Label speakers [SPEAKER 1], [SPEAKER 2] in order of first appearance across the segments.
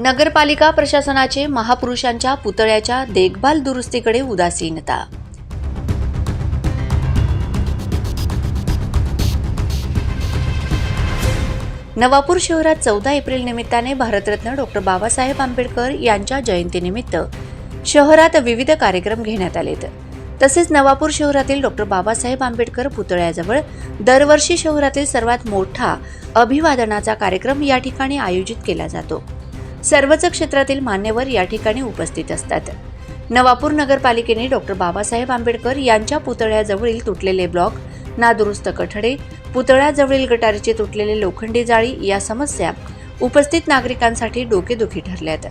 [SPEAKER 1] नगरपालिका प्रशासनाचे महापुरुषांच्या पुतळ्याच्या देखभाल दुरुस्तीकडे उदासीनता. नवापूर शहरात चौदा एप्रिल निमित्ताने भारतरत्न डॉक्टर बाबासाहेब आंबेडकर यांच्या जयंतीनिमित्त शहरात विविध कार्यक्रम घेण्यात आलेत. तसेच नवापूर शहरातील डॉक्टर बाबासाहेब आंबेडकर पुतळ्याजवळ दरवर्षी शहरातील सर्वात मोठा अभिवादनाचा कार्यक्रम या ठिकाणी आयोजित केला जातो. सर्वच क्षेत्रातील मान्यवर या ठिकाणी उपस्थित असतात. नवापूर नगरपालिकेने डॉक्टर बाबासाहेब आंबेडकर यांच्या पुतळ्याजवळील तुटलेले ब्लॉक नादुरुस्त कठडे पुतळ्याजवळील गटारीचे तुटलेले लोखंडी जाळी या समस्या उपस्थित नागरिकांसाठी डोकेदुखी ठरल्यात.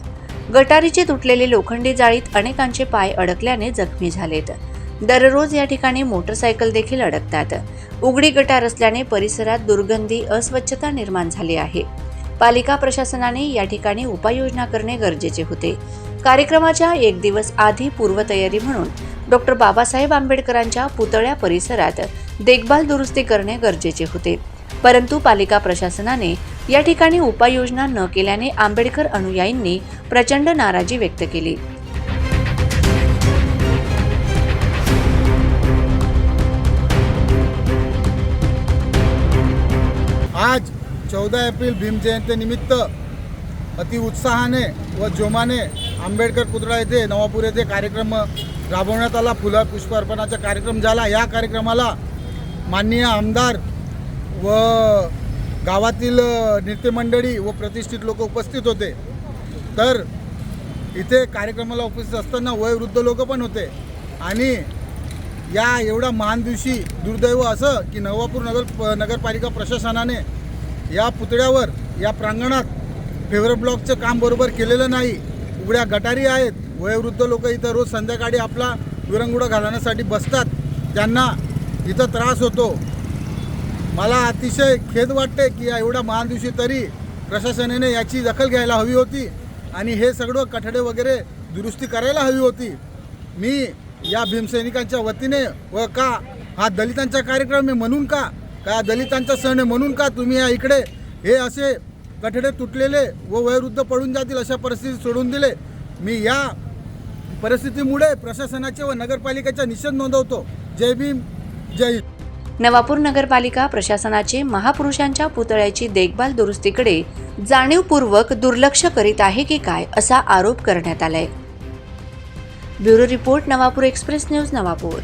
[SPEAKER 1] गटारीचे तुटलेले लोखंडी जाळीत अनेकांचे पाय अडकल्याने जखमी झालेत. दररोज या ठिकाणी मोटरसायकल देखील अडकतात. उघडी गटार असल्याने परिसरात दुर्गंधी अस्वच्छता निर्माण झाली आहे. पालिका प्रशासनाने या ठिकाणी उपाययोजना करणे गरजेचे होते. कार्यक्रमाच्या एक दिवस आधी पूर्वतयारी म्हणून डॉक्टर बाबासाहेब आंबेडकरांच्या पुतळ्या परिसरात देखभाल दुरुस्ती करणे गरजेचे होते. परंतु पालिका प्रशासनाने या ठिकाणी उपाययोजना न केल्याने आंबेडकर अनुयायींनी प्रचंड नाराजी व्यक्त केली.
[SPEAKER 2] आज चौदा एप्रिल भीमजयंतीनिमित्त अति उत्साहाने व जोमाने आंबेडकर पुतळा येथे नवापूर येथे कार्यक्रम राबवण्यात आला. फुलं पुष्प अर्पणाचा कार्यक्रम झाला. या कार्यक्रमाला माननीय आमदार व गावातील नृत्यमंडळी व प्रतिष्ठित लोक उपस्थित होते. तर इथे कार्यक्रमाला उपस्थित असताना वयोवृद्ध लोक पण होते. आणि या एवढ्या महान दिवशी दुर्दैव असं की नवापूर नगर नगरपालिका प्रशासनाने या पुतळ्यावर या प्रांगणात फेवर ब्लॉकचं काम बरोबर केलेलं नाही. उघड्या गटारी आहेत. वयोवृद्ध लोक इथं रोज संध्याकाळी आपला विरंगुडा घालण्यासाठी बसतात. त्यांना इथं त्रास होतो. मला अतिशय खेद वाटते की या एवढ्या महान दिवशी तरी प्रशासनाने याची दखल घ्यायला हवी होती आणि हे सगळं कठडे वगैरे दुरुस्ती करायला हवी होती. मी या भीमसैनिकांच्या वतीने व का हा दलितांचा कार्यक्रम आहे म्हणून का का दलितांचा सण आहे म्हणून का तुम्ही या इकडे? हे असे कठडे तुटलेले व वयोवृद्ध पडून जातील अशा परिस्थितीत सोडून दिले. मी या परिस्थितीमुळे प्रशासनाचे व नगरपालिकेचा निषेध नोंदवतो. जय भीम जय हिंद.
[SPEAKER 1] नवापूर नगरपालिका प्रशासनाचे महापुरुषांच्या पुतळ्याची देखभाल दुरुस्तीकडे जाणीवपूर्वक दुर्लक्ष करीत आहे की काय असा आरोप करण्यात आलाय. Bureau report Navapur express news Navapur.